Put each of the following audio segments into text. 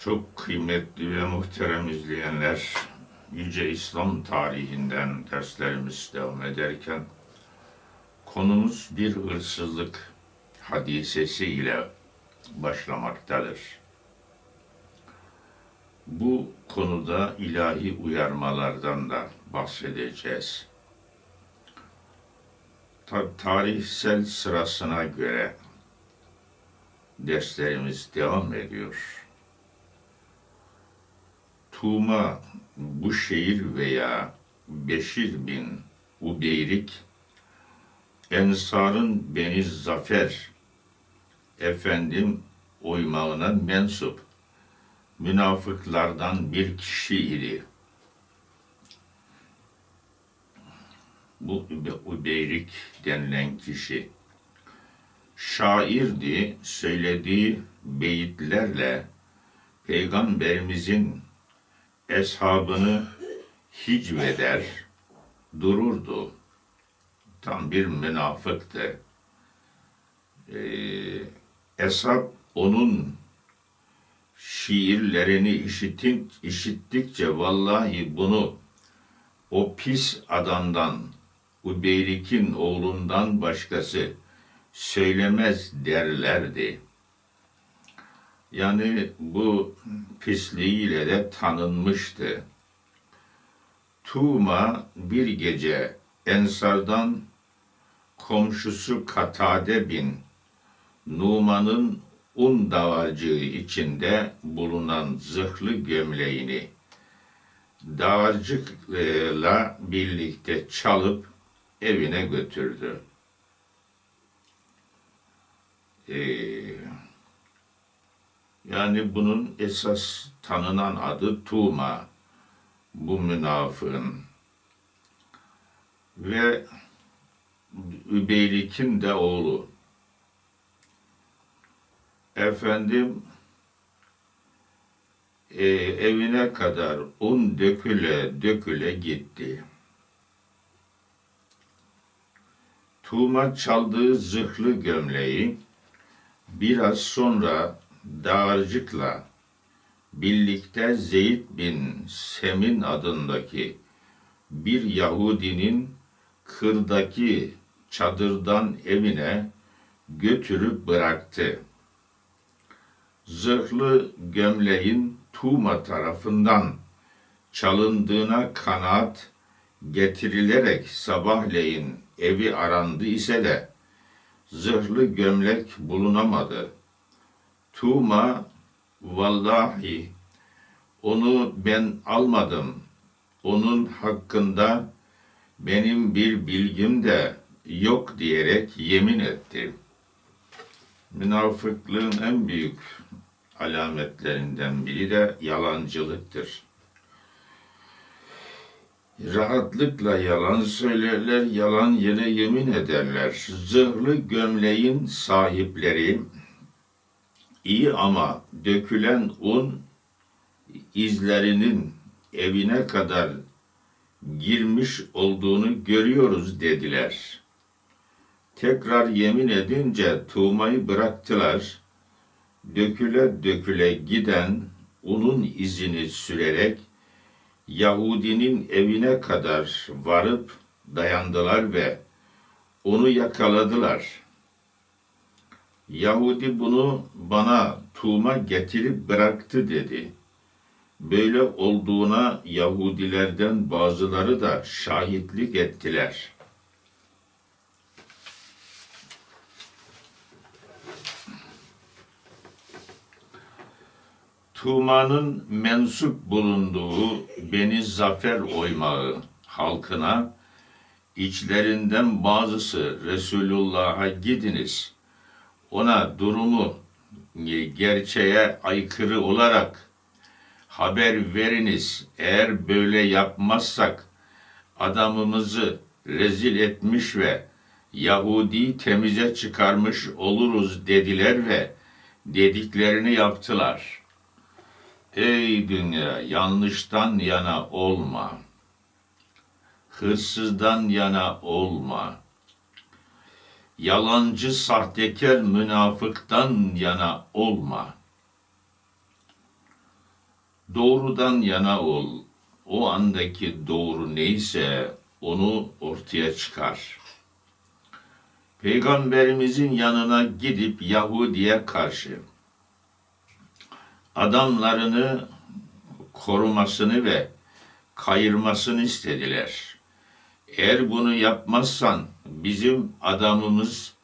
Çok kıymetli ve muhterem izleyenler, Yüce İslam tarihinden derslerimiz devam ederken konumuz bir hırsızlık hadisesi ile başlamaktadır. Bu konuda ilahi uyarmalardan da bahsedeceğiz. Ta- tarihsel sırasına göre derslerimiz devam ediyor. Tuğma bu şehir veya Beşir bin Ubeyrik Ensar'ın Beni Zafer efendim oymağına mensup münafıklardan bir kişi idi. Bu Ubeyrik denilen kişi şairdi, söylediği beyitlerle Peygamberimizin eshabını hicveder, dururdu. Tam bir münafıktı. Ee, Eshab onun şiirlerini işitin, işittikçe vallahi bunu o pis adamdan, Ubeyrik'in oğlundan başkası söylemez derlerdi. Yani bu pisliğiyle de tanınmıştı. Tuğma bir gece Ensar'dan komşusu Katade bin Numan'ın un dağarcığı içinde bulunan zırhlı gömleğini dağarcıkla birlikte çalıp evine götürdü. Ee, yani bunun esas tanınan adı Tuğma. Bu münafığın. Ve Übeylik'in de oğlu. Efendim e, evine kadar un döküle döküle gitti. Tuğma çaldığı zırhlı gömleği biraz sonra dağarcıkla birlikte Zeyd bin Semin adındaki bir Yahudinin kırdaki çadırdan evine götürüp bıraktı. Zırhlı gömleğin Tuğma tarafından çalındığına kanaat getirilerek sabahleyin evi arandı ise de zırhlı gömlek bulunamadı. Tuğma vallahi onu ben almadım. Onun hakkında benim bir bilgim de yok diyerek yemin etti. Münafıklığın en büyük alametlerinden biri de yalancılıktır. Rahatlıkla yalan söylerler, yalan yere yemin ederler. Zırhlı gömleğin sahipleri iyi ama dökülen un izlerinin evine kadar girmiş olduğunu görüyoruz dediler. Tekrar yemin edince tuğmayı bıraktılar. Döküle döküle giden unun izini sürerek Yahudinin evine kadar varıp dayandılar ve onu yakaladılar. Yahudi bunu bana tuğma getirip bıraktı dedi. Böyle olduğuna Yahudilerden bazıları da şahitlik ettiler. Tuğma'nın mensup bulunduğu Beni Zafer oymağı halkına içlerinden bazısı Resulullah'a gidiniz. Ona durumu gerçeğe aykırı olarak haber veriniz. Eğer böyle yapmazsak adamımızı rezil etmiş ve Yahudi temize çıkarmış oluruz dediler ve dediklerini yaptılar. Ey dünya yanlıştan yana olma. Hırsızdan yana olma. Yalancı sahtekar münafıktan yana olma. Doğrudan yana ol. O andaki doğru neyse onu ortaya çıkar. Peygamberimizin yanına gidip Yahudi'ye karşı adamlarını korumasını ve kayırmasını istediler. Eğer bunu yapmazsan bizim adamımız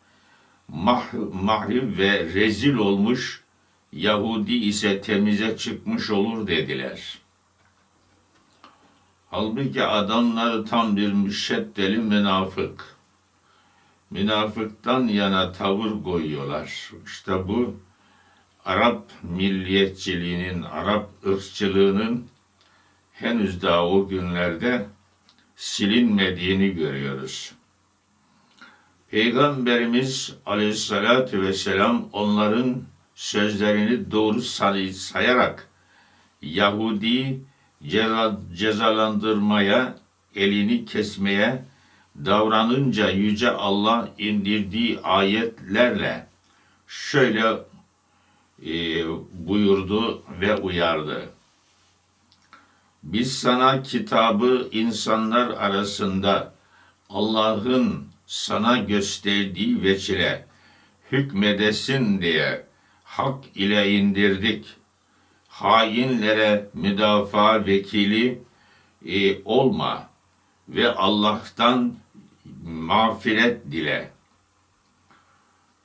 mah mahrim ve rezil olmuş, Yahudi ise temize çıkmış olur dediler. Halbuki adamları tam bir müşeddeli münafık. Münafıktan yana tavır koyuyorlar. İşte bu Arap milliyetçiliğinin, Arap ırkçılığının henüz daha o günlerde silinmediğini görüyoruz. Peygamberimiz aleyhissalatü vesselam onların sözlerini doğru sayarak Yahudi cezalandırmaya, elini kesmeye davranınca Yüce Allah indirdiği ayetlerle şöyle e, buyurdu ve uyardı. Biz sana kitabı insanlar arasında Allah'ın sana gösterdiği veçile hükmedesin diye hak ile indirdik. Hainlere müdafaa vekili e, olma ve Allah'tan mağfiret dile.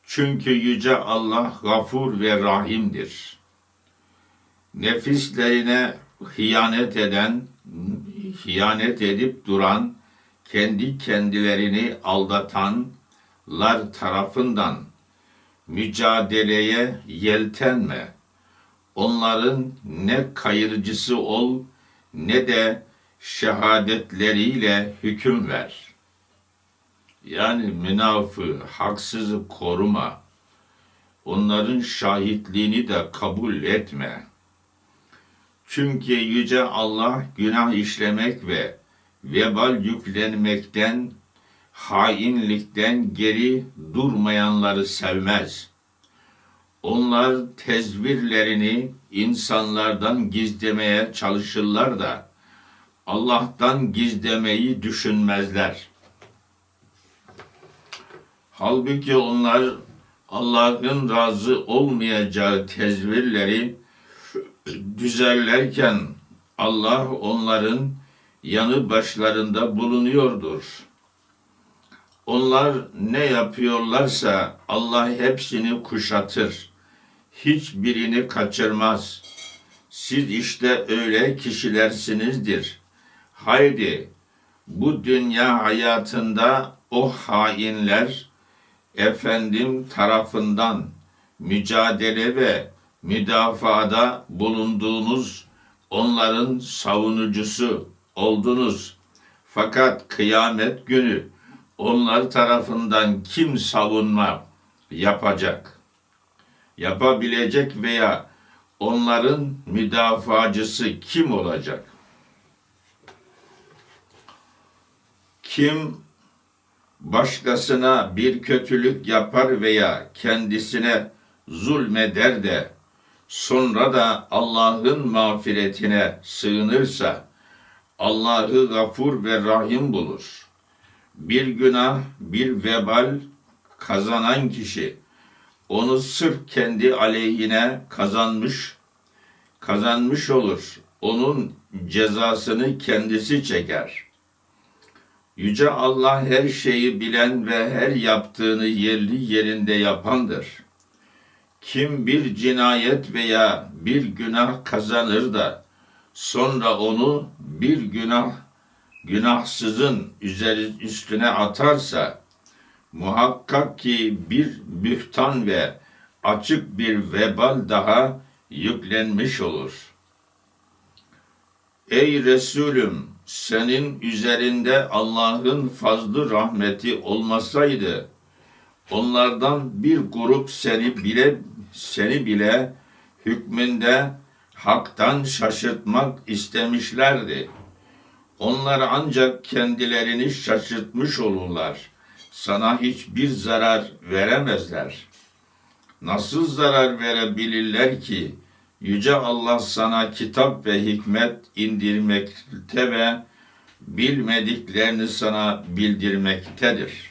Çünkü Yüce Allah gafur ve rahimdir. Nefislerine hıyanet eden, hıyanet edip duran, kendi kendilerini aldatanlar tarafından mücadeleye yeltenme. Onların ne kayırıcısı ol ne de şehadetleriyle hüküm ver. Yani münafı, haksızı koruma. Onların şahitliğini de kabul etme. Çünkü Yüce Allah günah işlemek ve vebal yüklenmekten, hainlikten geri durmayanları sevmez. Onlar tezvirlerini insanlardan gizlemeye çalışırlar da Allah'tan gizlemeyi düşünmezler. Halbuki onlar Allah'ın razı olmayacağı tezvirleri düzerlerken Allah onların yanı başlarında bulunuyordur. Onlar ne yapıyorlarsa Allah hepsini kuşatır. Hiçbirini kaçırmaz. Siz işte öyle kişilersinizdir. Haydi bu dünya hayatında o hainler efendim tarafından mücadele ve müdafaada bulunduğunuz onların savunucusu oldunuz. Fakat kıyamet günü onlar tarafından kim savunma yapacak? Yapabilecek veya onların müdafacısı kim olacak? Kim başkasına bir kötülük yapar veya kendisine zulmeder de sonra da Allah'ın mağfiretine sığınırsa Allah'ı gafur ve rahim bulur. Bir günah, bir vebal kazanan kişi onu sırf kendi aleyhine kazanmış kazanmış olur. Onun cezasını kendisi çeker.'' Yüce Allah her şeyi bilen ve her yaptığını yerli yerinde yapandır. Kim bir cinayet veya bir günah kazanır da sonra onu bir günah günahsızın üzeri üstüne atarsa muhakkak ki bir bühtan ve açık bir vebal daha yüklenmiş olur. Ey Resulüm senin üzerinde Allah'ın fazlı rahmeti olmasaydı onlardan bir grup seni bile seni bile hükmünde haktan şaşırtmak istemişlerdi. Onlar ancak kendilerini şaşırtmış olurlar. Sana hiçbir zarar veremezler. Nasıl zarar verebilirler ki Yüce Allah sana kitap ve hikmet indirmekte ve bilmediklerini sana bildirmektedir.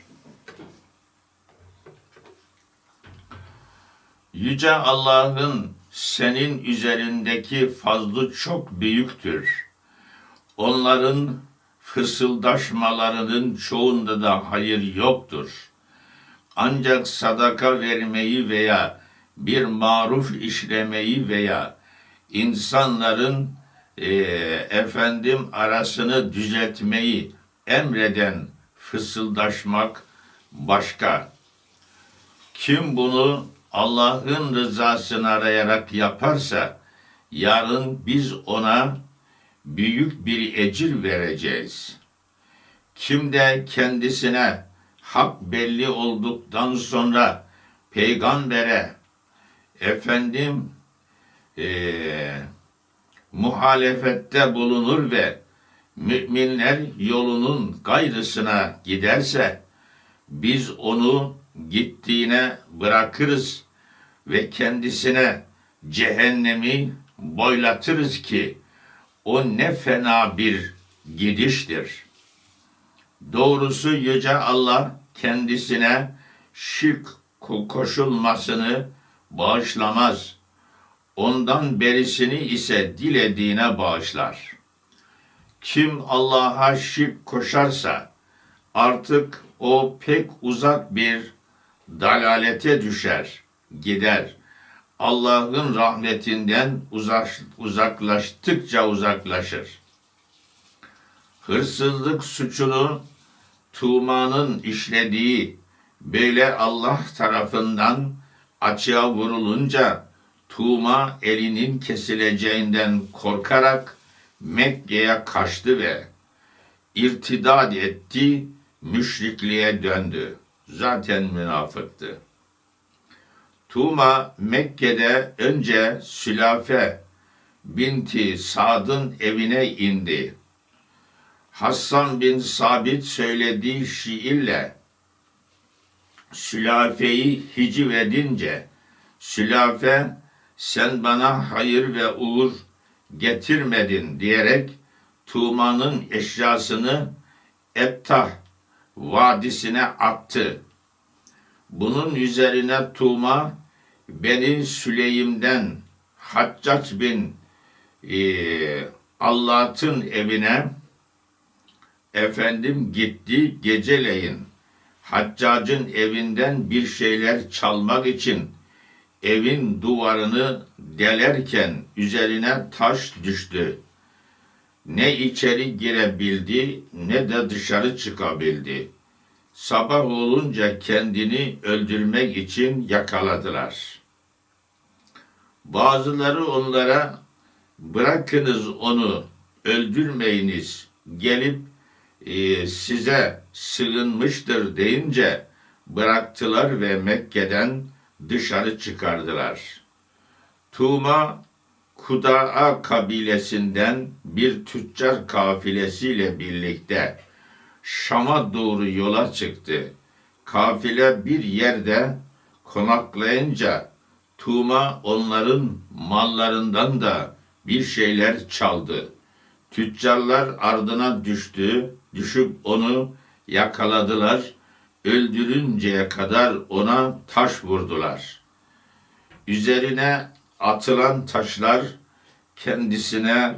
Yüce Allah'ın senin üzerindeki fazlı çok büyüktür. Onların fısıldaşmalarının çoğunda da hayır yoktur. Ancak sadaka vermeyi veya bir maruf işlemeyi veya insanların e, efendim arasını düzeltmeyi emreden fısıldaşmak başka. Kim bunu Allah'ın rızasını arayarak yaparsa yarın biz ona büyük bir ecir vereceğiz. Kim de kendisine hak belli olduktan sonra peygambere efendim eee muhalefette bulunur ve müminler yolunun gayrısına giderse biz onu gittiğine bırakırız ve kendisine cehennemi boylatırız ki o ne fena bir gidiştir. Doğrusu Yüce Allah kendisine şirk koşulmasını bağışlamaz. Ondan berisini ise dilediğine bağışlar. Kim Allah'a şirk koşarsa artık o pek uzak bir dalalete düşer, gider. Allah'ın rahmetinden uzak, uzaklaştıkça uzaklaşır. Hırsızlık suçunu Tuğma'nın işlediği böyle Allah tarafından açığa vurulunca Tuğma elinin kesileceğinden korkarak Mekke'ye kaçtı ve irtidad etti, müşrikliğe döndü. Zaten münafıktı. Tuğma Mekke'de önce Sülafe binti Sad'ın evine indi. Hassan bin Sabit söylediği şiirle Sülafe'yi hiciv edince Sülafe sen bana hayır ve uğur getirmedin diyerek Tuğma'nın eşyasını Ebtah vadisine attı. Bunun üzerine Tuğma Beni Süleym'den Haccac bin e, Allah'ın evine efendim gitti geceleyin Haccac'ın evinden bir şeyler çalmak için evin duvarını delerken üzerine taş düştü. Ne içeri girebildi ne de dışarı çıkabildi. Sabah olunca kendini öldürmek için yakaladılar. Bazıları onlara bırakınız onu öldürmeyiniz gelip e, size sığınmıştır deyince bıraktılar ve Mekke'den dışarı çıkardılar. Tuğma Kuda'a kabilesinden bir tüccar kafilesiyle birlikte Şam'a doğru yola çıktı. Kafile bir yerde konaklayınca Tuğma onların mallarından da bir şeyler çaldı. Tüccarlar ardına düştü, düşüp onu yakaladılar, öldürünceye kadar ona taş vurdular. Üzerine atılan taşlar kendisine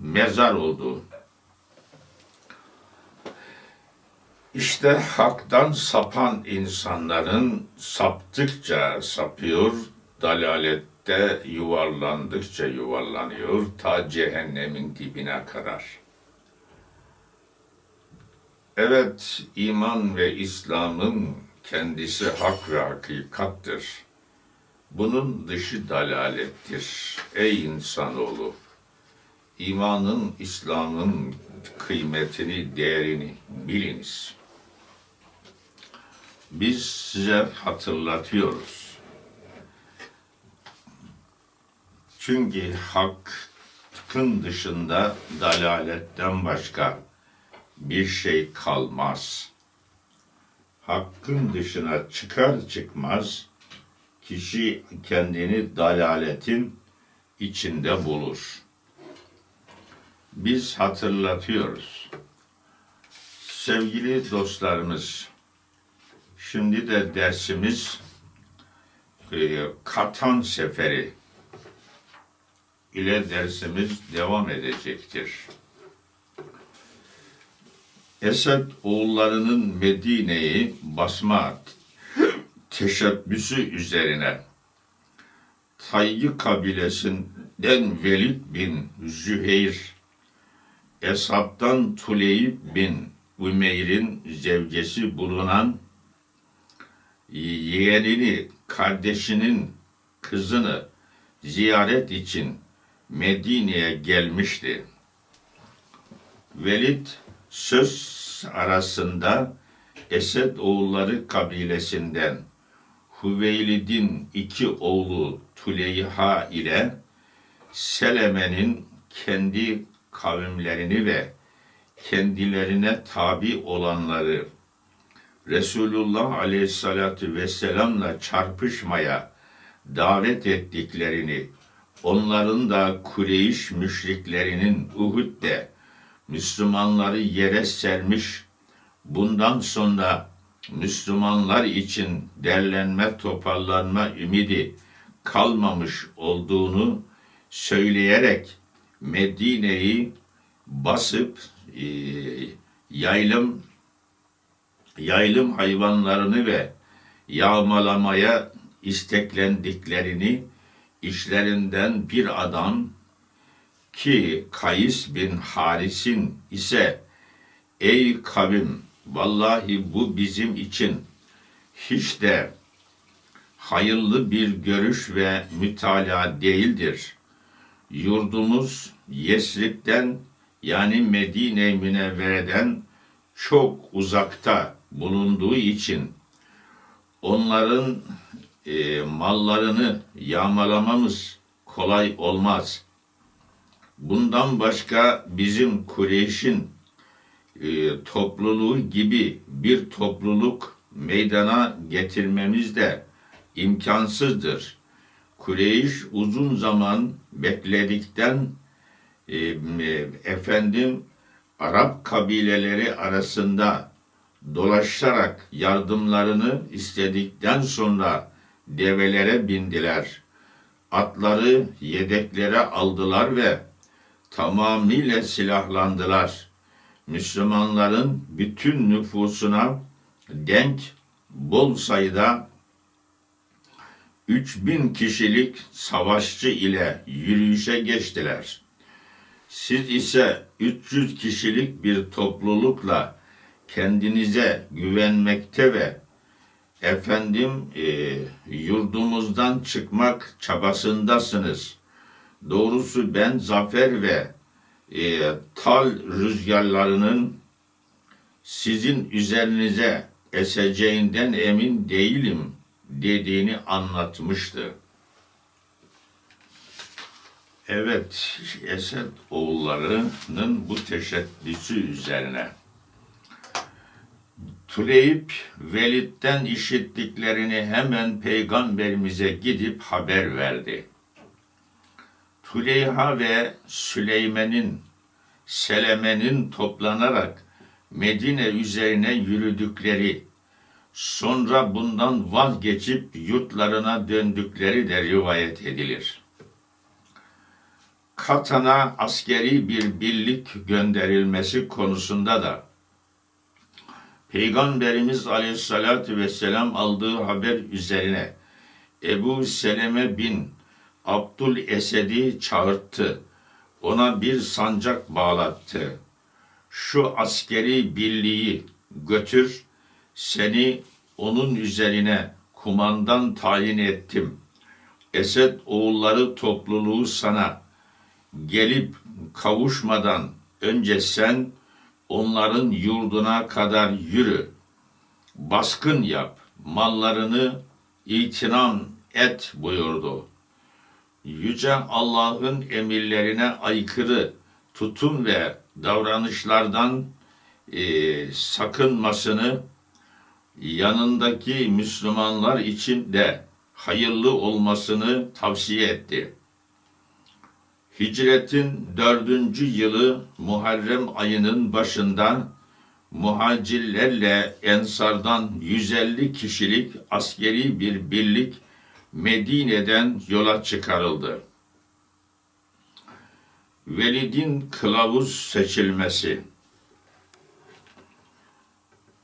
mezar oldu. İşte haktan sapan insanların saptıkça sapıyor, dalalette yuvarlandıkça yuvarlanıyor ta cehennemin dibine kadar. Evet, iman ve İslam'ın kendisi hak ve hakikattır. Bunun dışı dalalettir. Ey insanoğlu! İmanın, İslam'ın kıymetini, değerini biliniz. Biz size hatırlatıyoruz. Çünkü hakkın dışında dalaletten başka bir şey kalmaz. Hakkın dışına çıkar çıkmaz kişi kendini dalaletin içinde bulur. Biz hatırlatıyoruz. Sevgili dostlarımız, şimdi de dersimiz e, Katan Seferi ile dersimiz devam edecektir. Esed oğullarının Medine'yi basma teşebbüsü üzerine Tayyi kabilesinden Velid bin Züheyr, Eshab'dan Tuleyb bin Ümeyr'in zevcesi bulunan yeğenini, kardeşinin kızını ziyaret için Medine'ye gelmişti. Velid söz arasında Esed oğulları kabilesinden Hüveylid'in iki oğlu Tuleyha ile Seleme'nin kendi kavimlerini ve kendilerine tabi olanları Resulullah Aleyhisselatü Vesselam'la çarpışmaya davet ettiklerini, onların da Kureyş müşriklerinin Uhud'de Müslümanları yere sermiş, bundan sonra Müslümanlar için derlenme, toparlanma ümidi kalmamış olduğunu söyleyerek Medine'yi basıp e, yaylım yaylım hayvanlarını ve yağmalamaya isteklendiklerini işlerinden bir adam ki Kays bin Haris'in ise ey kavim vallahi bu bizim için hiç de hayırlı bir görüş ve mütalaa değildir. Yurdumuz Yesrib'den yani Medine Münevvere'den çok uzakta bulunduğu için onların e, mallarını yağmalamamız kolay olmaz. Bundan başka bizim Kureyş'in e, topluluğu gibi bir topluluk meydana getirmemiz de imkansızdır. Kureyş uzun zaman bekledikten e, e, efendim Arap kabileleri arasında dolaşarak yardımlarını istedikten sonra develere bindiler. Atları yedeklere aldılar ve tamamıyla silahlandılar. Müslümanların bütün nüfusuna denk bol sayıda 3000 kişilik savaşçı ile yürüyüşe geçtiler. Siz ise 300 kişilik bir toplulukla kendinize güvenmekte ve efendim e, yurdumuzdan çıkmak çabasındasınız. Doğrusu ben zafer ve e, tal rüzgarlarının sizin üzerinize eseceğinden emin değilim dediğini anlatmıştı. Evet, Esed oğullarının bu teşebbüsü üzerine Tuleyip Velid'den işittiklerini hemen peygamberimize gidip haber verdi. Tuleyha ve Süleyman'ın Seleme'nin toplanarak Medine üzerine yürüdükleri, sonra bundan vazgeçip yurtlarına döndükleri de rivayet edilir. Katan'a askeri bir birlik gönderilmesi konusunda da Peygamberimiz Aleyhisselatü Vesselam aldığı haber üzerine Ebu Seleme bin Abdul Esed'i çağırttı. Ona bir sancak bağlattı. Şu askeri birliği götür, seni onun üzerine kumandan tayin ettim. Esed oğulları topluluğu sana gelip kavuşmadan önce sen onların yurduna kadar yürü. Baskın yap, mallarını itinam et buyurdu. Yüce Allah'ın emirlerine aykırı tutum ve davranışlardan e, sakınmasını yanındaki Müslümanlar için de hayırlı olmasını tavsiye etti. Hicretin dördüncü yılı Muharrem ayının başında muhacirlerle Ensardan 150 kişilik askeri bir birlik Medine'den yola çıkarıldı. Velid'in kılavuz seçilmesi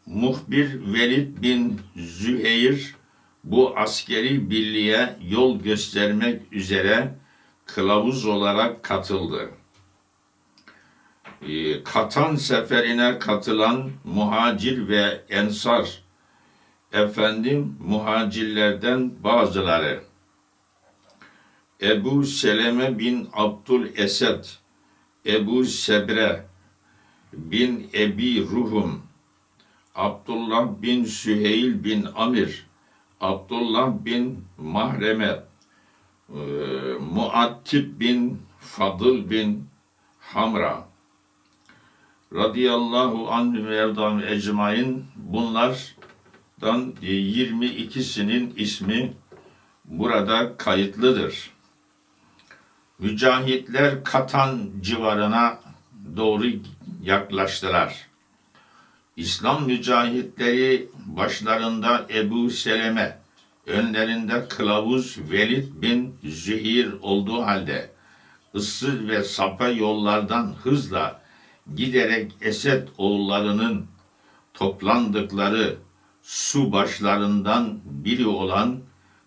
Muhbir Velid bin Züheyr bu askeri birliğe yol göstermek üzere kılavuz olarak katıldı. Ee, Katan seferine katılan muhacir ve ensar efendim muhacirlerden bazıları. Ebu Seleme bin Abdul Esed, Ebu Sebre bin Ebi Ruhum, Abdullah bin Süheyl bin Amir, Abdullah bin Mahreme, e, Muattib bin Fadıl bin Hamra, radıyallahu anhü ve ecmain bunlardan 22'sinin ismi burada kayıtlıdır. Mücahitler Katan civarına doğru yaklaştılar. İslam mücahitleri başlarında Ebu Seleme, önlerinde kılavuz Velid bin Zühir olduğu halde ıssız ve sapa yollardan hızla giderek Esed oğullarının toplandıkları su başlarından biri olan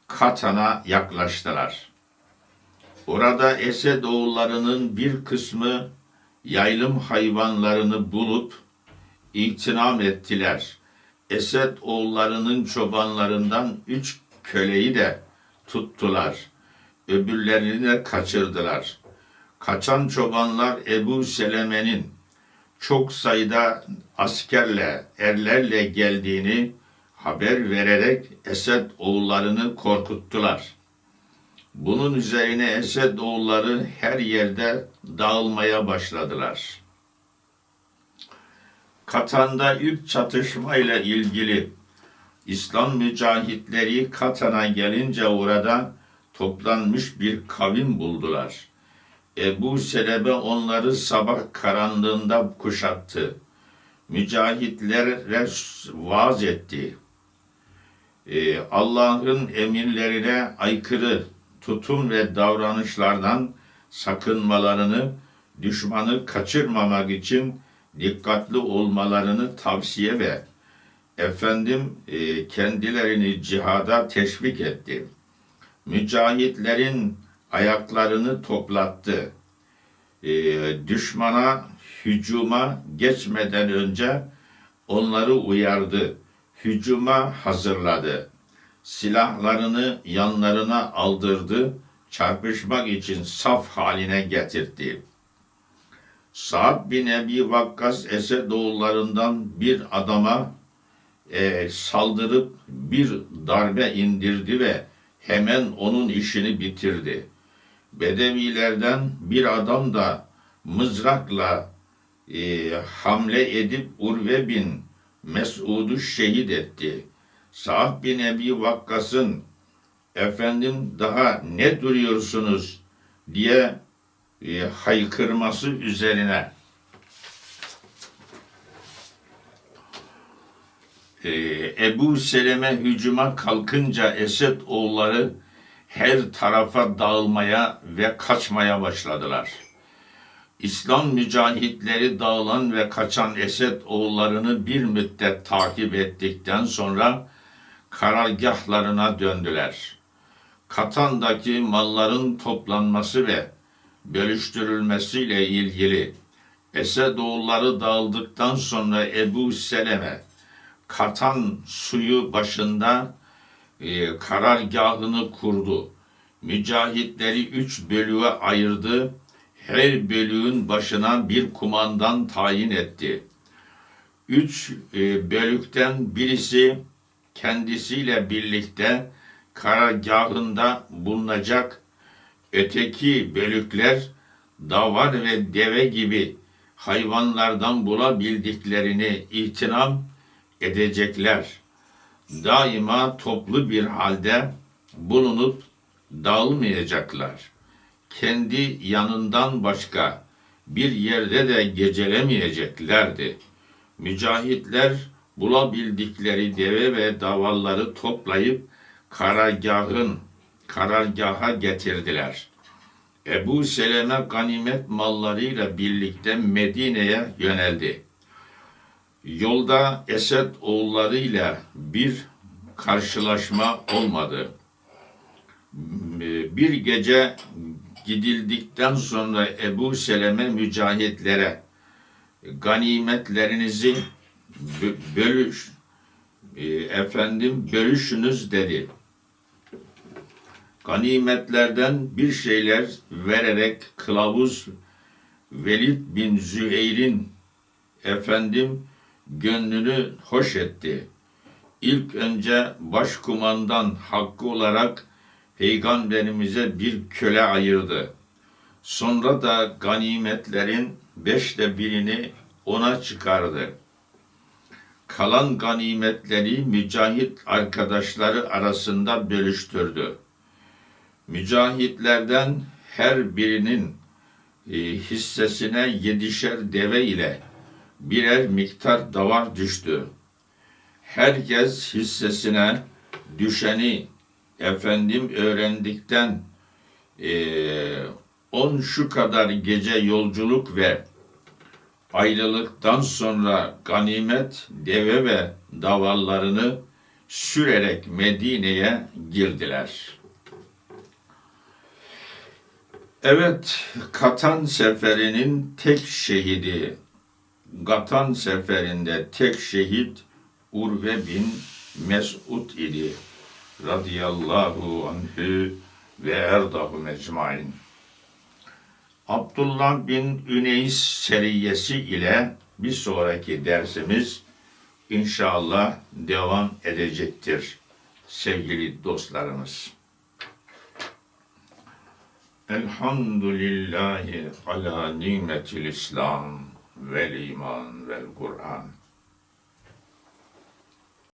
Katan'a yaklaştılar. Orada Esed oğullarının bir kısmı yaylım hayvanlarını bulup itinam ettiler. Esed oğullarının çobanlarından üç köleyi de tuttular. Öbürlerini de kaçırdılar. Kaçan çobanlar Ebu Seleme'nin çok sayıda askerle, erlerle geldiğini haber vererek Esed oğullarını korkuttular. Bunun üzerine Esed oğulları her yerde dağılmaya başladılar. Katan'da ilk çatışmayla ilgili İslam mücahitleri Katan'a gelince orada toplanmış bir kavim buldular. Ebu Selebe onları sabah karanlığında kuşattı. Mücahitlere vaaz etti. Ee, Allah'ın emirlerine aykırı tutum ve davranışlardan sakınmalarını, düşmanı kaçırmamak için dikkatli olmalarını tavsiye ve efendim e, kendilerini cihada teşvik etti. Mücahitlerin ayaklarını toplattı. E, düşmana hücuma geçmeden önce onları uyardı. Hücuma hazırladı. Silahlarını yanlarına aldırdı. Çarpışmak için saf haline getirdi. Sa'd bin Ebi Vakkas Esedoğullarından bir adama e, saldırıp bir darbe indirdi ve hemen onun işini bitirdi. Bedevilerden bir adam da mızrakla e, hamle edip Urve bin Mesud'u şehit etti. Sa'd bin Ebi Vakkas'ın efendim daha ne duruyorsunuz diye e, haykırması üzerine e, Ebu Seleme hücuma kalkınca Esed oğulları her tarafa dağılmaya ve kaçmaya başladılar. İslam mücahitleri dağılan ve kaçan Esed oğullarını bir müddet takip ettikten sonra karargahlarına döndüler. Katan'daki malların toplanması ve bölüştürülmesiyle ilgili Esedoğulları dağıldıktan sonra Ebu Seleme Katan suyu başında e, karargahını kurdu. Mücahitleri üç bölüğe ayırdı. Her bölüğün başına bir kumandan tayin etti. Üç e, bölükten birisi kendisiyle birlikte karargahında bulunacak öteki bölükler davar ve deve gibi hayvanlardan bulabildiklerini itinam edecekler. Daima toplu bir halde bulunup dağılmayacaklar. Kendi yanından başka bir yerde de gecelemeyeceklerdi. Mücahitler bulabildikleri deve ve davalları toplayıp karargahın karargaha getirdiler. Ebu Seleme ganimet mallarıyla birlikte Medine'ye yöneldi. Yolda Esed oğullarıyla bir karşılaşma olmadı. Bir gece gidildikten sonra Ebu Seleme mücahitlere ganimetlerinizi bö- bölüş e, efendim bölüşünüz dedi. Ganimetlerden bir şeyler vererek kılavuz Velid bin Züheyr'in efendim gönlünü hoş etti. İlk önce başkumandan hakkı olarak peygamberimize bir köle ayırdı. Sonra da ganimetlerin beşte birini ona çıkardı. Kalan ganimetleri mücahit arkadaşları arasında bölüştürdü. Mücahitlerden her birinin e, hissesine yedişer deve ile birer miktar davar düştü. Herkes hissesine düşeni efendim öğrendikten eee, on şu kadar gece yolculuk ve ayrılıktan sonra ganimet deve ve davallarını sürerek Medine'ye girdiler. Evet, Katan seferinin tek şehidi, Gatan seferinde tek şehit Urve bin Mes'ud idi. Radiyallahu anhü ve erdahu mecmain. Abdullah bin Üneys seriyesi ile bir sonraki dersimiz inşallah devam edecektir sevgili dostlarımız. Elhamdülillahi ala nimetil İslam vel iman vel Kur'an.